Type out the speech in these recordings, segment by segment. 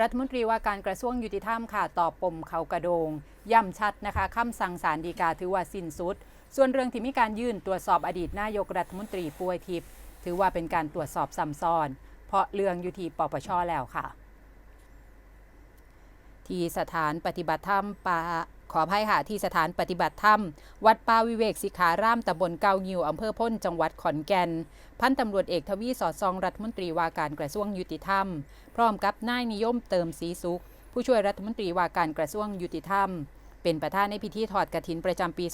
รัฐมนตรีว่าการกระทรวงยุติธรรมค่ะตอบปมเขากระโดง ย้ำชัดนะคะคำสั่งสารดีกาถือว่าสิ้นสุด ส่วนเรื่องที่มีการยื่นตรวจสอบอดีตนายกรัฐมนตรีป่วยทิพย์ถือว่าเป็นการตรวจสอบซ้ำซ้อน เพราะเรื่องอยู่ที่ปปชแล้วค่ะ ที่สถานปฏิบัติธรรมป่า ขออภัยค่ะที่สถานปฏิบัติธรรม วัดป่าวิเวกสิขารามตำบลเกางิวอำเภอพ้นจังหวัดขอนแก่น พันตำรวจเอกทวีสอดซองรัฐมนตรีว่าการกระทรวงยุติธรรม พร้อมกับนายนิยมเติมศรีสุข ผู้ช่วยรัฐมนตรีว่าการกระทรวงยุติธรรม เป็นประธานในพิธีถอดกฐินประจำปี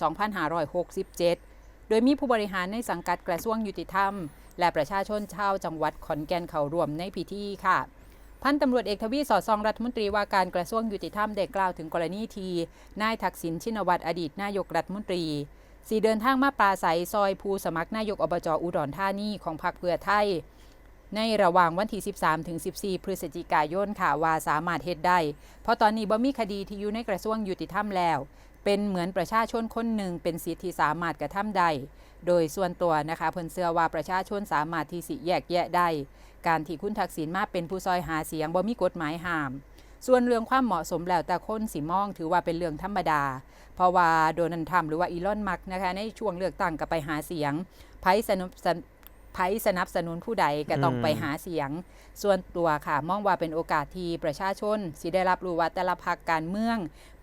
2567 โดยมีผู้บริหารในสังกัดกระทรวงยุติธรรม และประชาชนชาวจังหวัดขอนแก่นเข้าร่วมในพิธีค่ะ พันตำรวจเอกทวีสอดซองรัฐมนตรีว่าการกระทรวงยุติธรรมได้กล่าวถึงกรณีทีนายทักษิณชินวัตรอดีตนายกรัฐมนตรีสีเดินทางมาปราศัยซอยภูสมัครนายกอบจอุดรธานีของพรรคเพื่อไทย ในระหว่างวันที่ 13 ถึง 14 พฤศจิกายนค่ะว่าสามารถเฮ็ดได้ เพราะตอนนี้บ่มีคดีที่อยู่ในกระทรวงยุติธรรมแล้ว เป็นเหมือนประชาชนคนหนึ่ง เป็นสิทธิที่สามารถกระทำได้โดยส่วนตัวนะคะเพิ่นเชื่อว่าประชาชนสามารถที่สิแยกแยะได้ การที่คุณทักษิณมาเป็นผู้ซอยหาเสียงบ่มีกฎหมายห้าม ส่วนเรื่องความเหมาะสมแล้วแต่คนสิมองถือว่าเป็นเรื่องธรรมดา เพราะว่าโดนัลด์ทรัมป์หรือว่าอีลอนมัสก์นะคะในช่วงเลือกตั้งก็ไปหาเสียงไพ่สนับสน ไพ่สนับสนุนผู้ใดก็ต้องอืมไปหาเสียง ส่วนตัวค่ะ มองว่าเป็นโอกาสที่ประชาชนสิได้รับรู้ว่าแต่ละพรรคการเมือง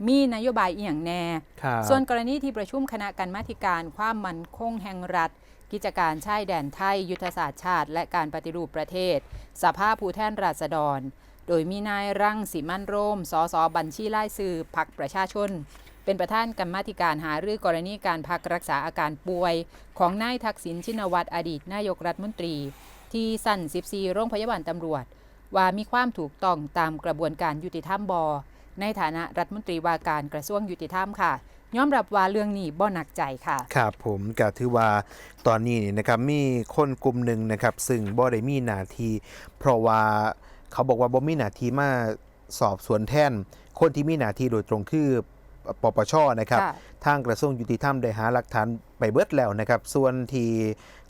มีนโยบายอีหยังแน่ครับส่วนกรณีที่ประชุมคณะกรรมาธิการความมั่นคงแห่งรัฐ กิจการชายแดนไทย ยุทธศาสตร์ชาติ และการปฏิรูปประเทศ สภาผู้แทนราษฎร โดยมีนายรังสีมันต์โรม สสบัญชีรายชื่อพักประชาชน เป็นประธานกรรมธิการหารือกรณีการพักรักษาอาการป่วย ของนายทักษิณชินวัตรอดีตนายกรัฐมนตรี ที่สั่น 14 โรงพยาบาลตำรวจ ว่ามีความถูกต้องตามกระบวนการยุติธรรมบอในฐานะรัฐมนตรีว่าการกระทรวงยุติธรรมค่ะยอมรับว่าเรื่องนี้บ่หนักใจค่ะ ครับผมก็ถือว่าตอนนี้นี่นะครับมีคนกลุ่มหนึ่งนะครับซึ่งบ่ได้มีหน้าที่เพราะว่าเขาบอกว่าบ่มีหน้าที่มาสอบสวนแทน คนที่มีหน้าที่โดยตรงคือ ปปชนะครับค่ะทางกระทรวงยุติธรรมได้หาหลักฐานไปเบิดแล้วนะครับ ส่วนที่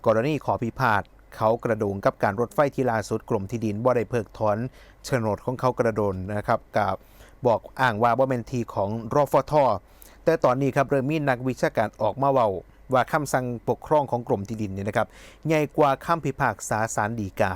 กรณีขอพิพาทเขากระโดงกับการรถไฟที่ล่าสุดกรมที่ดินบ่ได้เพิกถอนโฉนดของเขากระโดนนะครับกับบอกอ้างว่าบ่เป็นทีของรฟทแต่ตอนนี้ครับเริ่มมีนักวิชาการออกมาเว้าว่าคำสั่งปกครองของกรมที่ดินเนี่ยนะครับใหญ่กว่าคำพิพากษาศาลฎีกา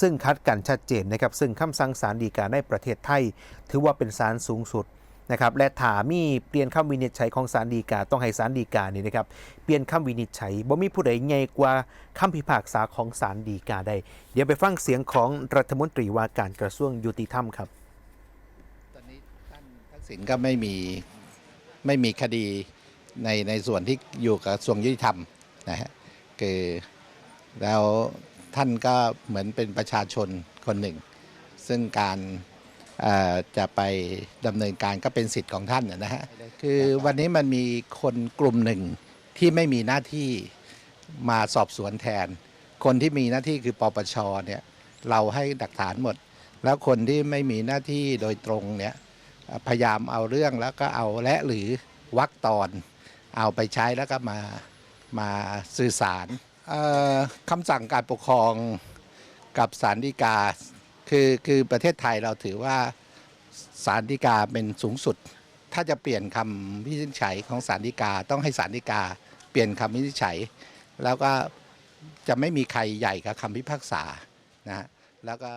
ซึ่งคัดกันชัดเจนนะครับซึ่งคำสั่งศาลฎีกาในประเทศไทย ถือว่าเป็นศาลสูงสุด นะครับและถามีเปลี่ยนคำวินิจฉัยของศาลฎีกาต้องให้ศาลฎีกานี่นะครับเปลี่ยนคำวินิจฉัยบ่มีผู้ใดใหญ่กว่าคำพิพากษาของศาลฎีกาได้ เดี๋ยวไปฟังเสียงของรัฐมนตรีว่าการกระทรวงยุติธรรมครับ ตอนนี้ท่านทักษิณก็ไม่มีไม่มีคดีในในส่วนที่อยู่กับกระทรวงยุติธรรมนะฮะคือแล้วท่านก็เหมือนเป็นประชาชนคนหนึ่ง ซึ่งการ จะไปดำเนินการก็เป็นสิทธิ์ของท่านนะนะฮะคือวันนี้มันมีคนกลุ่มหนึ่งที่ไม่มีหน้าที่มาสอบสวนแทน คนที่มีหน้าที่คือปปชเนี่ยเราให้หลักฐานหมด แล้วคนที่ไม่มีหน้าที่โดยตรงเนี่ยเอ่อพยายามเอาเรื่องแล้วก็เอาและหรือวักตอน เอาไปใช้แล้วก็มามาสื่อสารเอ่อคำสั่งการปกครองกับสารดีกา คือคือประเทศไทยเราถือว่าสารดีกาเป็นสูงสุด ถ้าจะเปลี่ยนคำวินิจฉัยของสารดีกาต้องให้สารดีกา เปลี่ยนคำวินิจฉัย แล้วก็จะไม่มีใครใหญ่กับคำพิพากษานะฮะแล้วก็